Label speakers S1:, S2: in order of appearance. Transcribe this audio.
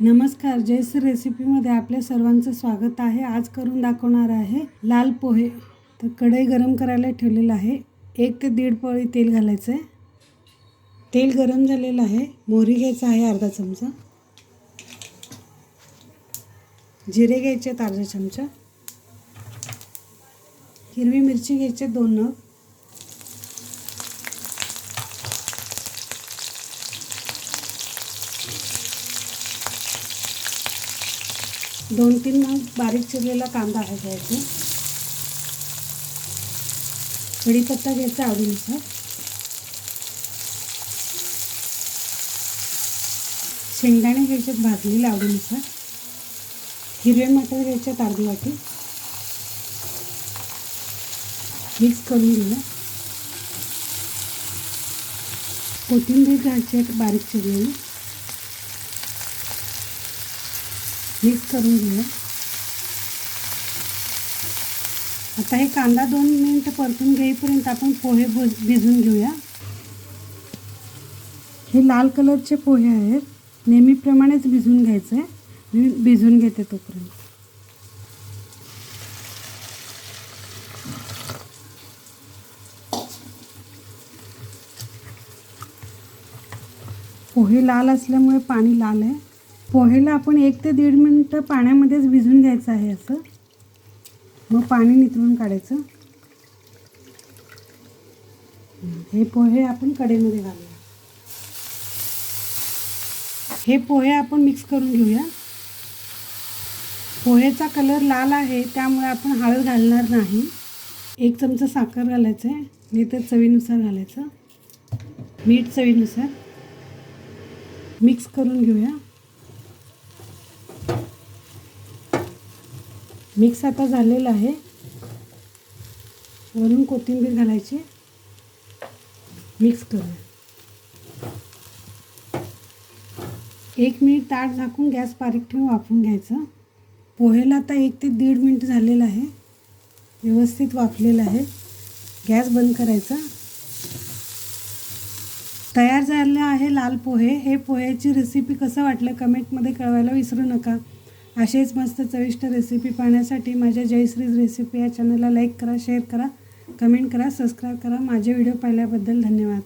S1: नमस्कार जयस रेसिपीमध्ये आपल्या सर्वांचं स्वागत आहे. आज करून दाखवणार आहे लाल पोहे. तर कढई गरम करायला ठेवलेलं आहे. एक ते दीड पळी तेल घालायचं आहे. तेल गरम झालेलं आहे. मोहरी घ्यायचा आहे अर्धा चमचा. जिरे घ्यायचे आहेत अर्धा चमचा. हिरवी मिरची घ्यायचे दोन नग. दोन तीन बारीक चिरलेला कांदा आहे घ्यायचा. कढीपत्ता घ्यायचा आवडीनुसार. शेंगदाणे घ्यायच्यात भाजलेले आवडीनुसार. हिरवे मटर घ्यायच्यात अर्धी वाटी. मिक्स करून घेऊया. कोथिंबीर घ्यायची आहेत बारीक चिरलेली. मिक्स करून घेऊया. आता हे कांदा दोन मिनटं परतून घेईपर्यंत आपण पोहे भिजून घेऊया. हे लाल कलरचे पोहे आहेत. नेहमीप्रमाणेच भिजून घ्यायचं आहे मी भिजून घेते तोपर्यंत. पोहे लाल असल्यामुळे पाणी लाल आहे. पोहेला आपण एक ते दीड मिनटं पाण्यामध्येच भिजून घ्यायचं आहे असं. मग पाणी निथळून काढायचं. हे पोहे आपण कडेमध्ये घालूया. हे पोहे आपण मिक्स करून घेऊया. पोहेचा कलर लाल आहे त्यामुळे आपण हळद घालणार नाही. एक चमचा साखर घालायचं आहे नाही तर चवीनुसार घालायचं. मीठ चवीनुसार. मिक्स करून घेऊया. मिक्स आता झालेलं आहे. वरून कोथिंबीर घालायची. मिक्स करूया. एक मिनिट ताट झाकून गॅस बारीक ठेवून वाफून घ्यायचं. पोहेला आता एक ते दीड मिनिट झालेलं आहे. व्यवस्थित वाफलेलं आहे. गॅस बंद करायचा. तयार झालं आहे लाल पोहे. हे पोह्याची रेसिपी कसं वाटलं कमेंटमध्ये कळवायला विसरू नका. असेच मस्त चविष्ट रेसिपी पाहण्यासाठी माझ्या जयश्रीज रेसिपी या चॅनलला लाईक करा शेअर करा कमेंट करा सबस्क्राईब करा. माझे व्हिडिओ पाहिल्याबद्दल धन्यवाद.